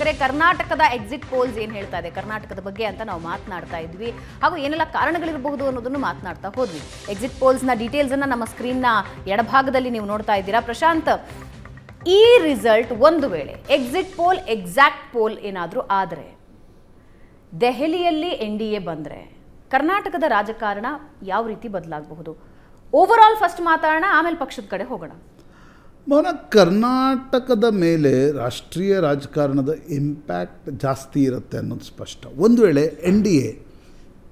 ವೀಕ್ಷಕರೇ, ಕರ್ನಾಟಕದ exit poles ಏನು ಹೇಳ್ತಾ ಇದೆ? ಕರ್ನಾಟಕದ ಬಗ್ಗೆ ಅಂತ ನಾವು ಮಾತನಾಡ್ತಾ ಇದ್ವಿ. ಹಾಗೂ ಏನೆಲ್ಲ ಕಾರಣಗಳಿರಬಹುದು ಅನ್ನೋದನ್ನು ಮಾತನಾಡ್ತಾ ಹೋದ್ವಿ. ಎಕ್ಸಿಟ್ ಪೋಲ್ಸ್ನ ಡೀಟೇಲ್ಸನ್ನು ನಮ್ಮ ಸ್ಕ್ರೀನ್ನ ಎಡಭಾಗದಲ್ಲಿ ನೀವು ನೋಡ್ತಾ ಇದ್ದೀರಾ. ಪ್ರಶಾಂತ್, ಈ ರಿಸಲ್ಟ್ ಒಂದು ವೇಳೆ ಎಕ್ಸಿಟ್ ಪೋಲ್ ಎಕ್ಸಾಕ್ಟ್ ಪೋಲ್ ಏನಾದರೂ ಆದರೆ, ದೆಹಲಿಯಲ್ಲಿ ಎನ್ ಡಿ ಎ ಬಂದರೆ, ಕರ್ನಾಟಕದ ರಾಜಕಾರಣ ಯಾವ ರೀತಿ ಬದಲಾಗಬಹುದು? ಓವರ್ ಆಲ್ ಫಸ್ಟ್ ಮಾತಾಡೋಣ, ಆಮೇಲೆ ಪಕ್ಷದ ಕಡೆ ಹೋಗೋಣ. ಮೌನ ಕರ್ನಾಟಕದ ಮೇಲೆ ರಾಷ್ಟ್ರೀಯ ರಾಜಕಾರಣದ ಇಂಪ್ಯಾಕ್ಟ್ ಜಾಸ್ತಿ ಇರುತ್ತೆ ಅನ್ನೋದು ಸ್ಪಷ್ಟ. ಒಂದು ವೇಳೆ ಎನ್ ಡಿ ಎ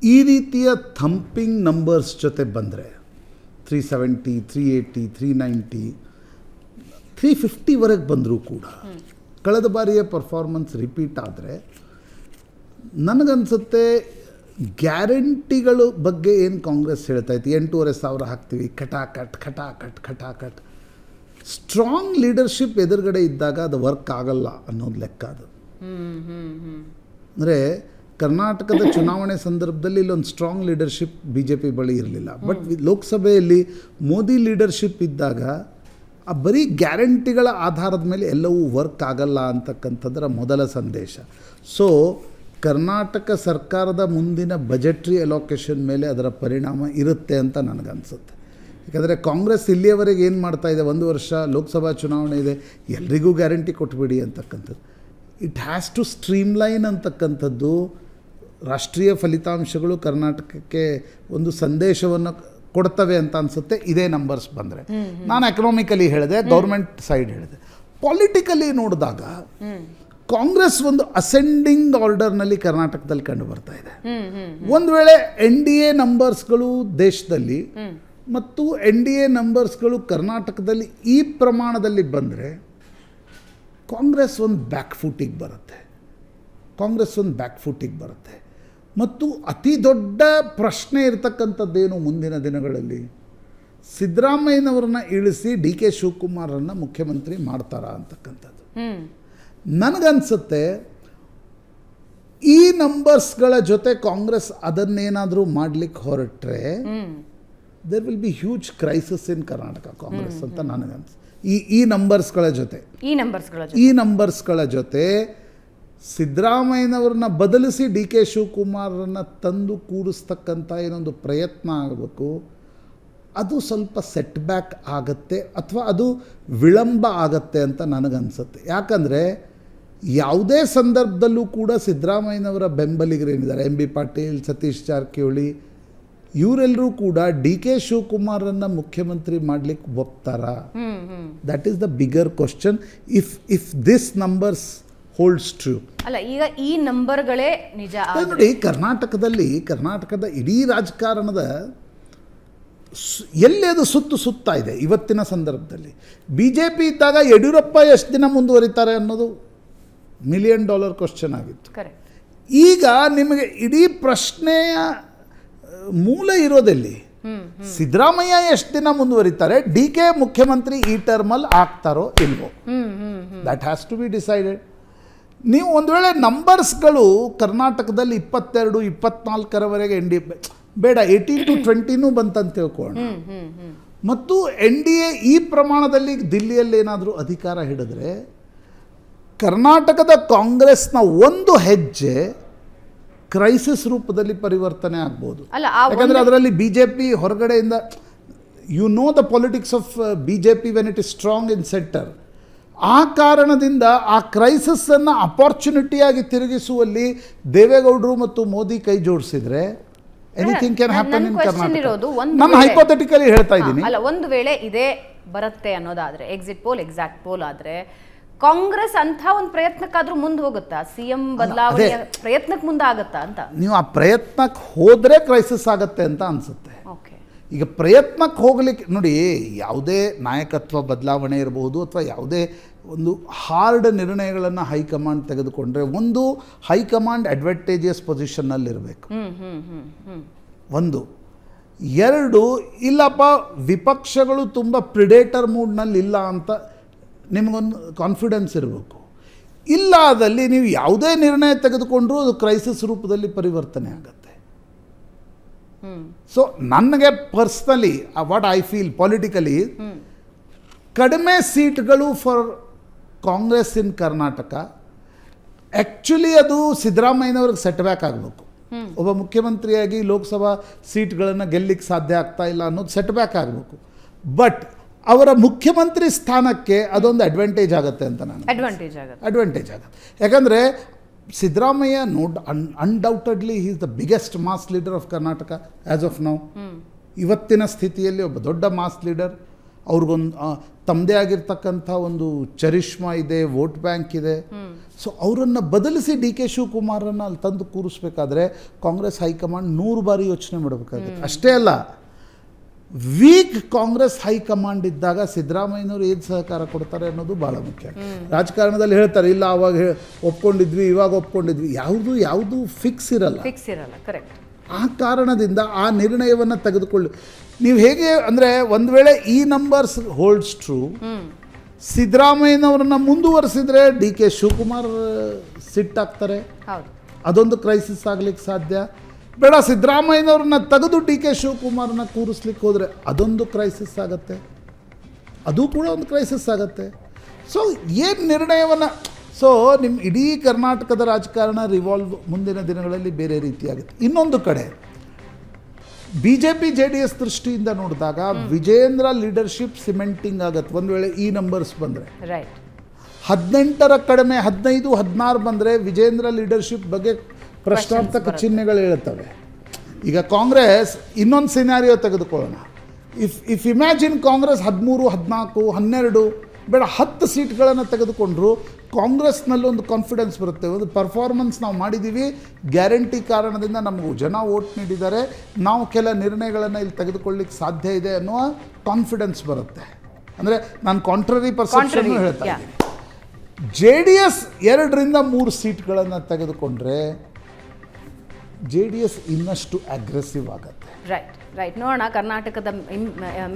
ಈ ರೀತಿಯ ಥಂಪಿಂಗ್ ನಂಬರ್ಸ್ ಜೊತೆ ಬಂದರೆ three seventy three eighty three ninety three ಫಿಫ್ಟಿವರೆಗೆ ಬಂದರೂ ಕೂಡ ಕಳೆದ ಬಾರಿಯ ಪರ್ಫಾರ್ಮೆನ್ಸ್ ರಿಪೀಟ್ ಆದರೆ ನನಗನ್ಸುತ್ತೆ ಗ್ಯಾರಂಟಿಗಳು ಬಗ್ಗೆ ಏನು ಕಾಂಗ್ರೆಸ್ ಹೇಳ್ತಾ ಇತ್ತು, ಎಂಟೂವರೆ ಸಾವಿರ ಹಾಕ್ತೀವಿ, ಕಟಾಕಟ್ ಖಟಾಖಟ್ ಖಟಾಕಟ್ ಸ್ಟ್ರಾಂಗ್ ಲೀಡರ್ಶಿಪ್ ಎದುರುಗಡೆ ಇದ್ದಾಗ ಅದು ವರ್ಕ್ ಆಗಲ್ಲ ಅನ್ನೋದು ಲೆಕ್ಕ ಅದು. ಅಂದರೆ ಕರ್ನಾಟಕದ ಚುನಾವಣೆ ಸಂದರ್ಭದಲ್ಲಿ ಇಲ್ಲೊಂದು strong leadership B J P ಬಳಿ ಇರಲಿಲ್ಲ. ಬಟ್ ಲೋಕಸಭೆಯಲ್ಲಿ ಮೋದಿ ಲೀಡರ್ಶಿಪ್ ಇದ್ದಾಗ ಆ ಬರೀ ಗ್ಯಾರಂಟಿಗಳ ಆಧಾರದ ಮೇಲೆ ಎಲ್ಲವೂ ವರ್ಕ್ ಆಗಲ್ಲ ಅಂತಕ್ಕಂಥದ್ರ ಮೊದಲ ಸಂದೇಶ. ಸೊ ಕರ್ನಾಟಕ ಸರ್ಕಾರದ ಮುಂದಿನ ಬಜೆಟ್ರಿ ಅಲೋಕೇಶನ್ ಮೇಲೆ ಅದರ ಪರಿಣಾಮ ಇರುತ್ತೆ ಅಂತ ನನಗನ್ಸುತ್ತೆ. ಯಾಕಂದರೆ ಕಾಂಗ್ರೆಸ್ ಇಲ್ಲಿಯವರೆಗೆ ಏನು ಮಾಡ್ತಾ ಇದೆ? ಒಂದು ವರ್ಷ ಲೋಕಸಭಾ ಚುನಾವಣೆ ಇದೆ. ಎಲ್ರಿಗೂ ಗ್ಯಾರಂಟಿ ಕೊಟ್ಬಿಡಿ ಅಂತಕ್ಕಂಥದ್ದು. ಇಟ್ ಹ್ಯಾಸ್ ಟು ಸ್ಟ್ರೀಮ್ಲೈನ್ ಅಂತಕ್ಕಂಥದ್ದು. ರಾಷ್ಟ್ರೀಯ ಫಲಿತಾಂಶಗಳು ಕರ್ನಾಟಕಕ್ಕೆ ಒಂದು ಸಂದೇಶವನ್ನು ಕೊಡ್ತವೆ ಅಂತ ಅನಿಸುತ್ತೆ. ಇದೇ ನಂಬರ್ಸ್ ಬಂದರೆ. ನಾನು ಎಕನಾಮಿಕಲಿ ಹೇಳಿದೆ ಗೌರ್ಮೆಂಟ್ ಸೈಡ್ ಹೇಳಿದೆ. ಪಾಲಿಟಿಕಲಿ ನೋಡಿದಾಗ ಕಾಂಗ್ರೆಸ್ ಒಂದು ಅಸೆಂಡಿಂಗ್ ಆರ್ಡರ್ನಲ್ಲಿ ಕರ್ನಾಟಕದಲ್ಲಿ ಕಂಡು ಬರ್ತಾ ಇದೆ. ಒಂದು ವೇಳೆ ಎನ್ ಡಿ ಎ ನಂಬರ್ಸ್ಗಳು ದೇಶದಲ್ಲಿ ಮತ್ತು ಎನ್ ಡಿ ಎ ನಂಬರ್ಸ್ಗಳು ಕರ್ನಾಟಕದಲ್ಲಿ ಈ ಪ್ರಮಾಣದಲ್ಲಿ ಬಂದರೆ ಕಾಂಗ್ರೆಸ್ ಒಂದು ಬ್ಯಾಕ್ ಫುಟಿಗೆ ಬರುತ್ತೆ. ಕಾಂಗ್ರೆಸ್ ಒಂದು ಬ್ಯಾಕ್ ಫುಟಿಗೆ ಬರುತ್ತೆ. ಮತ್ತು ಅತಿ ದೊಡ್ಡ ಪ್ರಶ್ನೆ ಇರತಕ್ಕಂಥದ್ದೇನು ಮುಂದಿನ ದಿನಗಳಲ್ಲಿ? ಸಿದ್ದರಾಮಯ್ಯನವ್ರನ್ನ ಇಳಿಸಿ ಡಿ ಕೆ ಶಿವಕುಮಾರನ್ನು ಮುಖ್ಯಮಂತ್ರಿ ಮಾಡ್ತಾರಾ ಅಂತಕ್ಕಂಥದ್ದು. ನನಗನ್ಸುತ್ತೆ ಈ ನಂಬರ್ಸ್ಗಳ ಜೊತೆ ಕಾಂಗ್ರೆಸ್ ಅದನ್ನೇನಾದರೂ ಮಾಡಲಿಕ್ಕೆ ಹೊರಟ್ರೆ there will be huge crisis in Karnataka Congress ಅಂತ ನನಗೆ ಅನ್ಸ್ ಈ ಈ ನಂಬರ್ಸ್ಗಳ ಜೊತೆ ಈ ನಂಬರ್ಸ್ಗಳ ಜೊತೆ. ಈ ನಂಬರ್ಸ್ಗಳ ಜೊತೆ ಸಿದ್ದರಾಮಯ್ಯನವ್ರನ್ನ ಬದಲಿಸಿ ಡಿ ಕೆ ಶಿವಕುಮಾರರನ್ನ ತಂದು ಕೂಡಿಸ್ತಕ್ಕಂಥ ಏನೊಂದು ಪ್ರಯತ್ನ ಆಗಬೇಕು ಅದು ಸ್ವಲ್ಪ ಸೆಟ್ ಬ್ಯಾಕ್ ಆಗತ್ತೆ ಅಥವಾ ಅದು ವಿಳಂಬ ಆಗತ್ತೆ ಅಂತ ನನಗನ್ಸುತ್ತೆ. ಯಾಕಂದರೆ ಯಾವುದೇ ಸಂದರ್ಭದಲ್ಲೂ ಕೂಡ ಸಿದ್ದರಾಮಯ್ಯನವರ ಬೆಂಬಲಿಗರೇನಿದ್ದಾರೆ ಎಂ ಬಿ ಪಾಟೀಲ್ ಸತೀಶ್ ಜಾರಕಿಹೊಳಿ ಇವರೆಲ್ಲರೂ ಕೂಡ ಡಿ ಕೆ ಶಿವಕುಮಾರನ್ನ ಮುಖ್ಯಮಂತ್ರಿ ಮಾಡ್ಲಿಕ್ಕೆ ಒಪ್ತಾರಾ. That is the bigger question if if this numbers holds true ಅಲ್ಲ ಈಗ ಈ ನಂಬರ್ಗಳೇ ನಿಜ ನೋಡಿ ಕರ್ನಾಟಕದಲ್ಲಿ ಕರ್ನಾಟಕದ ಇಡೀ ರಾಜಕಾರಣದ ಎಲ್ಲಿ ಅದು ಸುತ್ತು ಸುತ್ತಾ ಇದೆ ಇವತ್ತಿನ ಸಂದರ್ಭದಲ್ಲಿ? ಬಿ ಜೆ ಪಿ ಇದ್ದಾಗ ಯಡಿಯೂರಪ್ಪ ಎಷ್ಟು ದಿನ ಮುಂದುವರಿತಾರೆ ಅನ್ನೋದು ಮಿಲಿಯನ್ ಡಾಲರ್ ಕ್ವಶನ್ ಆಗಿತ್ತು. ಈಗ ನಿಮಗೆ ಇಡೀ ಪ್ರಶ್ನೆಯ ಮೂಲ ಇರೋದೆಲ್ಲಿ ಸಿದ್ದರಾಮಯ್ಯ ಎಷ್ಟು ದಿನ ಮುಂದುವರಿತಾರೆ, ಡಿ ಕೆ ಮುಖ್ಯಮಂತ್ರಿ ಈ ಟರ್ಮಲ್ಲಿ ಆಗ್ತಾರೋ ಇಲ್ವೋ? That has to be decided ನೀವು ಒಂದು ವೇಳೆ ನಂಬರ್ಸ್ಗಳು ಕರ್ನಾಟಕದಲ್ಲಿ ಇಪ್ಪತ್ತೆರಡು, ಇಪ್ಪತ್ನಾಲ್ಕರವರೆಗೆ ಎನ್ ಡಿ ಬೇಡ ಏಯ್ಟೀನ್ ಟು ಟ್ವೆಂಟಿನೂ ಬಂತಂತ ಹ್ಮ್ ಮತ್ತು ಎನ್ ಡಿ ಎ ಈ ಪ್ರಮಾಣದಲ್ಲಿ ದಿಲ್ಲಿಯಲ್ಲಿ ಏನಾದರೂ ಅಧಿಕಾರ ಹಿಡಿದ್ರೆ, ಕರ್ನಾಟಕದ ಕಾಂಗ್ರೆಸ್ನ ಒಂದು ಹೆಜ್ಜೆ ಕ್ರೈಸಿಸ್ ರೂಪದಲ್ಲಿ ಪರಿವರ್ತನೆ ಆಗ್ಬೋದು. ಯಾಕಂದರೆ ಅದರಲ್ಲಿ ಬಿ ಜೆ ಪಿ ಹೊರಗಡೆಯಿಂದ you know the politics of B J P when it is strong in centre ಆ ಕಾರಣದಿಂದ ಆ ಕ್ರೈಸಿಸನ್ನು ಅಪಾರ್ಚುನಿಟಿಯಾಗಿ ತಿರುಗಿಸುವಲ್ಲಿ ದೇವೇಗೌಡರು ಮತ್ತು ಮೋದಿ ಕೈ ಜೋಡಿಸಿದ್ರೆ anything can happen in Karnataka ಇರೋದು ಒಂದು ನಾನು ಹೈಪೋಥೆಟಿಕಲಿ ಹೇಳ್ತಾ ಇದ್ದೀನಿ. ಅಲ್ಲ ಒಂದು ವೇಳೆ ಇದೇ ಬರುತ್ತೆ ಅನ್ನೋದಾದ್ರೆ ಎಕ್ಸಿಟ್ ಪೋಲ್ ಎಕ್ಸಾಕ್ಟ್ ಪೋಲ್ ಆದ್ರೆ ಕಾಂಗ್ರೆಸ್ ಅಂತ ಒಂದು ಪ್ರಯತ್ನಕ್ಕಾದ್ರೂ ಮುಂದೆ ಹೋಗುತ್ತಾ? ಸಿಎಂ ಬದಲಾವಣೆ ಪ್ರಯತ್ನಕ್ಕೆ ಮುಂದೆ ಆಗುತ್ತಾ ಅಂತ? ನೀವು ಆ ಪ್ರಯತ್ನಕ್ಕೆ ಹೋದರೆ ಕ್ರೈಸಿಸ್ ಆಗುತ್ತೆ ಅಂತ ಅನಿಸುತ್ತೆ. ಓಕೆ. ಈಗ ಪ್ರಯತ್ನಕ್ಕೆ ಹೋಗ್ಲಿಕ್ಕೆ ನೋಡಿ ಯಾವುದೇ ನಾಯಕತ್ವ ಬದಲಾವಣೆ ಇರಬಹುದು ಅಥವಾ ಯಾವುದೇ ಒಂದು ಹಾರ್ಡ್ ನಿರ್ಣಯಗಳನ್ನು ಹೈಕಮಾಂಡ್ ತೆಗೆದುಕೊಂಡ್ರೆ ಒಂದು ಹೈಕಮಾಂಡ್ ಅಡ್ವಾಂಟೇಜಿಯಸ್ ಪೊಸಿಷನ್ನಲ್ಲಿರಬೇಕು ಒಂದು. ಎರಡು ಇಲ್ಲಪ್ಪ ವಿಪಕ್ಷಗಳು ತುಂಬ ಪ್ರಿಡೇಟರ್ ಮೂಡ್ನಲ್ಲಿ ಇಲ್ಲ ಅಂತ ನಿಮಗೊಂದು ಕಾನ್ಫಿಡೆನ್ಸ್ ಇರಬೇಕು. ಇಲ್ಲ ಆದಲ್ಲಿ ನೀವು ಯಾವುದೇ ನಿರ್ಣಯ ತೆಗೆದುಕೊಂಡರೂ ಅದು ಕ್ರೈಸಿಸ್ ರೂಪದಲ್ಲಿ ಪರಿವರ್ತನೆ ಆಗುತ್ತೆ. ಸೊ ನನಗೆ personally what I feel politically ಕಡಿಮೆ ಸೀಟ್ಗಳು for Congress in Karnataka actually ಅದು ಸಿದ್ದರಾಮಯ್ಯನವ್ರಿಗೆ ಸೆಟ್ ಬ್ಯಾಕ್ ಆಗಬೇಕು. ಒಬ್ಬ ಮುಖ್ಯಮಂತ್ರಿಯಾಗಿ ಲೋಕಸಭಾ ಸೀಟ್ಗಳನ್ನು ಗೆಲ್ಲಿಕ್ಕೆ ಸಾಧ್ಯ ಆಗ್ತಾ ಇಲ್ಲ ಅನ್ನೋದು ಸೆಟ್ ಬ್ಯಾಕ್ ಆಗಬೇಕು. ಬಟ್ ಅವರ ಮುಖ್ಯಮಂತ್ರಿ ಸ್ಥಾನಕ್ಕೆ ಅದೊಂದು ಅಡ್ವಾಂಟೇಜ್ ಆಗುತ್ತೆ ಅಂತ ನಾನು ಅಡ್ವಾಂಟೇಜ್ ಆಗುತ್ತೆ. ಅಡ್ವಾಂಟೇಜ್ ಆಗುತ್ತೆ. ಯಾಕಂದರೆ ಸಿದ್ದರಾಮಯ್ಯ ನೋಡ್ un undoubtedly is the biggest mass leader of Karnataka as of now ಇವತ್ತಿನ ಸ್ಥಿತಿಯಲ್ಲಿ ಒಬ್ಬ ದೊಡ್ಡ ಮಾಸ್ ಲೀಡರ್ ಅವ್ರಿಗೊಂದು ತಮ್ಮದೇ ಆಗಿರ್ತಕ್ಕಂಥ ಒಂದು ಚರಿಷ್ಮಾ ಇದೆ ವೋಟ್ ಬ್ಯಾಂಕ್ ಇದೆ. ಸೊ ಅವರನ್ನು ಬದಲಿಸಿ ಡಿ ಕೆ ಶಿವಕುಮಾರನ್ನು ಅಲ್ಲಿ ತಂದು ಕೂರಿಸ್ಬೇಕಾದ್ರೆ ಕಾಂಗ್ರೆಸ್ ಹೈಕಮಾಂಡ್ ನೂರು ಬಾರಿ ಯೋಚನೆ ಮಾಡಬೇಕಾಗುತ್ತೆ. ಅಷ್ಟೇ ಅಲ್ಲ ವೀಕ್ ಕಾಂಗ್ರೆಸ್ ಹೈಕಮಾಂಡ್ ಇದ್ದಾಗ ಸಿದ್ದರಾಮಯ್ಯನವರು ಏನು ಸಹಕಾರ ಕೊಡ್ತಾರೆ ಅನ್ನೋದು ಭಾಳ ಮುಖ್ಯ. ರಾಜಕಾರಣದಲ್ಲಿ ಹೇಳ್ತಾರೆ ಇಲ್ಲ ಅವಾಗ ಒಪ್ಕೊಂಡಿದ್ವಿ ಇವಾಗ ಒಪ್ಕೊಂಡಿದ್ವಿ. ಯಾವುದು ಯಾವುದು ಫಿಕ್ಸ್ ಇರಲ್ಲ. ಫಿಕ್ಸ್ ಇರಲ್ಲ ಕರೆಕ್ಟ್ ಆ ಕಾರಣದಿಂದ ಆ ನಿರ್ಣಯವನ್ನು ತೆಗೆದುಕೊಳ್ಳಿ. ನೀವು ಹೇಗೆ ಅಂದರೆ ಒಂದು ವೇಳೆ ಈ ನಂಬರ್ಸ್ ಹೋಲ್ಡ್ಸ್ ಟ್ರೂ ಸಿದ್ದರಾಮಯ್ಯನವ್ರನ್ನ ಮುಂದುವರೆಸಿದ್ರೆ ಡಿ ಕೆ ಶಿವಕುಮಾರ್ ಸಿಟ್ಟಾಗ್ತಾರೆ. ಅದೊಂದು ಕ್ರೈಸಿಸ್ ಆಗ್ಲಿಕ್ಕೆ ಸಾಧ್ಯ. ಬೇಡ ಸಿದ್ದರಾಮಯ್ಯನವ್ರನ್ನ ತೆಗೆದು ಡಿ ಕೆ ಶಿವಕುಮಾರನ್ನ ಕೂರಿಸ್ಲಿಕ್ಕೆ ಹೋದರೆ ಅದೊಂದು ಕ್ರೈಸಿಸ್ ಆಗುತ್ತೆ. ಅದು ಕೂಡ ಒಂದು ಕ್ರೈಸಿಸ್ ಆಗುತ್ತೆ. ಸೊ ಏನು ನಿರ್ಣಯವನ್ನು ಸೊ ನಿಮ್ಮ ಇಡೀ ಕರ್ನಾಟಕದ ರಾಜಕಾರಣ ರಿವಾಲ್ವ್ ಮುಂದಿನ ದಿನಗಳಲ್ಲಿ ಬೇರೆ ರೀತಿಯಾಗುತ್ತೆ. ಇನ್ನೊಂದು ಕಡೆ B J P J D S ದೃಷ್ಟಿಯಿಂದ ನೋಡಿದಾಗ ವಿಜೇಂದ್ರ ಲೀಡರ್ಶಿಪ್ ಸಿಮೆಂಟಿಂಗ್ ಆಗತ್ತೆ. ಒಂದು ವೇಳೆ ಈ ನಂಬರ್ಸ್ ಬಂದರೆ. ರೈಟ್ ಹದಿನೆಂಟರ ಕಡಿಮೆ ಹದಿನೈದು ಹದಿನಾರು ಬಂದರೆ ವಿಜೇಂದ್ರ ಲೀಡರ್ಶಿಪ್ ಬಗ್ಗೆ ಪ್ರಶ್ನಾರ್ಥಕ ಚಿಹ್ನೆಗಳು ಹೇಳ್ತವೆ. ಈಗ ಕಾಂಗ್ರೆಸ್ ಇನ್ನೊಂದು ಸಿನಾರಿಯೋ ತೆಗೆದುಕೊಳ್ಳೋಣ. ಇಫ್ ಇಫ್ ಇಮ್ಯಾಜಿನ್ ಕಾಂಗ್ರೆಸ್ ಹದಿಮೂರು ಹದಿನಾಲ್ಕು ಹನ್ನೆರಡು ಬೇಡ ಹತ್ತು ಸೀಟ್ಗಳನ್ನು ತೆಗೆದುಕೊಂಡ್ರು ಕಾಂಗ್ರೆಸ್ನಲ್ಲಿ ಒಂದು ಕಾನ್ಫಿಡೆನ್ಸ್ ಬರುತ್ತೆ. ಒಂದು ಪರ್ಫಾರ್ಮೆನ್ಸ್ ನಾವು ಮಾಡಿದ್ದೀವಿ ಗ್ಯಾರಂಟಿ ಕಾರಣದಿಂದ ನಮಗೂ ಜನ ವೋಟ್ ನೀಡಿದ್ದಾರೆ ನಾವು ಕೆಲ ನಿರ್ಣಯಗಳನ್ನು ಇಲ್ಲಿ ತೆಗೆದುಕೊಳ್ಳಿಕ್ಕೆ ಸಾಧ್ಯ ಇದೆ ಅನ್ನುವ ಕಾನ್ಫಿಡೆನ್ಸ್ ಬರುತ್ತೆ. ಅಂದರೆ ನಾನು ಕಾಂಟ್ರರಿ ಪರ್ಸೆಪ್ಷನ್ ಹೇಳ್ತಾ. ಇದ್ದೀನಿ. ಜೆ ಡಿ ಎಸ್ ಎರಡರಿಂದ ಮೂರು ಸೀಟ್ಗಳನ್ನು ತೆಗೆದುಕೊಂಡ್ರೆ ಜೆ ಡಿ ಎಸ್ ಇನ್ನಷ್ಟು ಅಗ್ರೆಸಿವ್ ಆಗುತ್ತೆ. ರೈಟ್ ರೈಟ್ ನೋಡೋಣ ಕರ್ನಾಟಕದ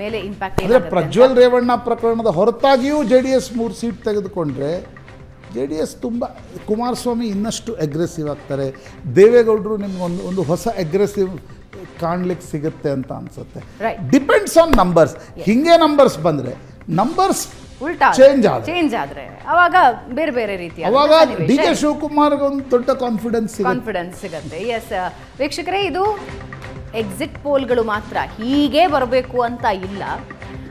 ಮೇಲೆ ಇಂಪ್ಯಾಕ್ಟ್ ಅಂದರೆ ಪ್ರಜ್ವಲ್ ರೇವಣ್ಣ ಪ್ರಕರಣದ ಹೊರತಾಗಿಯೂ ಜೆ ಡಿ ಎಸ್ ಮೂರು ಸೀಟ್ ತೆಗೆದುಕೊಂಡ್ರೆ ಜೆ ಡಿ ಎಸ್ ತುಂಬ ಕುಮಾರಸ್ವಾಮಿ ಇನ್ನಷ್ಟು ಅಗ್ರೆಸಿವ್ ಆಗ್ತಾರೆ. ದೇವೇಗೌಡರು ನಿಮ್ಗೊಂದು ಒಂದು ಹೊಸ ಅಗ್ರೆಸಿವ್ ಕಾಣ್ಲಿಕ್ಕೆ ಸಿಗುತ್ತೆ ಅಂತ ಅನ್ಸುತ್ತೆ. ಡಿಪೆಂಡ್ಸ್ ಆನ್ ನಂಬರ್ಸ್ ಹಿಂಗೆ ನಂಬರ್ಸ್ ಬಂದರೆ ನಂಬರ್ಸ್ ಉಲ್ಟಾ ಚೇಂಜ್ ಆದ್ರೆ. ಚೇಂಜ್ ಆದ್ರೆ. ಅವಾಗ ಬೇರೆ ಬೇರೆ ರೀತಿಯ ಅವಾಗ ಡಿ ಕೆ ಶಿವಕುಮಾರ್ಗೆ ಒಂದು ದೊಡ್ಡ ಕಾನ್ಫಿಡೆನ್ಸ್ ಕಾನ್ಫಿಡೆನ್ಸ್ ಸಿಗುತ್ತೆ. ಎಸ್ ವೀಕ್ಷಕರೇ ಇದು ಎಕ್ಸಿಟ್ ಪೋಲ್ಗಳು ಮಾತ್ರ. ಹೀಗೆ ಬರಬೇಕು ಅಂತ ಇಲ್ಲ.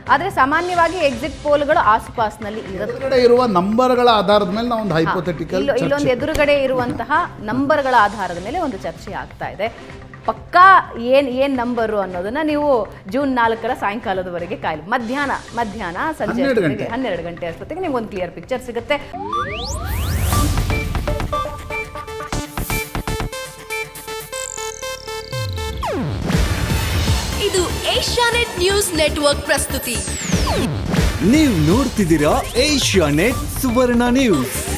ಆದರೆ ಸಾಮಾನ್ಯವಾಗಿ ಎಕ್ಸಿಟ್ ಪೋಲ್ಗಳು ಆಸುಪಾಸಿನಲ್ಲಿ ಇರುತ್ತೆ. ಎದುರುಗಡೆ ಇರುವ ನಂಬರ್ಗಳ ಆಧಾರದ ಮೇಲೆ ನಾವು ಒಂದು ಹೈಪೋಥೆಟಿಕಲ್ ಇಲ್ಲೊ- ಇಲ್ಲೊಂದು ಎದುರುಗಡೆ ಇರುವಂತಹ ನಂಬರ್ಗಳ ಆಧಾರದ ಮೇಲೆ ಒಂದು ಚರ್ಚೆ ಆಗ್ತಾ ಇದೆ. ಪಕ್ಕಾ ಏನ್ ಏನ್ ನಂಬರು ಅನ್ನೋದನ್ನ ನೀವು ಜೂನ್ ನಾಲ್ಕರ ಸಾಯಂಕಾಲದವರೆಗೆ ಕಾಯ್ಲಿ. ಮಧ್ಯಾಹ್ನ ಮಧ್ಯಾಹ್ನ ಸಂಜೆ ಹನ್ನೆರಡು ಅಷ್ಟೊತ್ತಿಗೆ- ಗಂಟೆ. ಹನ್ನೆರಡು ಗಂಟೆ ಅಷ್ಟೊತ್ತಿಗೆ ನಿಮ್ಗೆ ಒಂದು ಕ್ಲಿಯರ್ ಪಿಕ್ಚರ್ ಸಿಗುತ್ತೆ. ಇದು ಏಷ್ಯಾನೆಟ್ ನ್ಯೂಸ್ ನೆಟ್ವರ್ಕ್ ಪ್ರಸ್ತುತಿ. ನೀವು ನೋಡ್ತಿದ್ದೀರಾ ಏಷ್ಯಾನೆಟ್ ಸುವರ್ಣ ನ್ಯೂಸ್.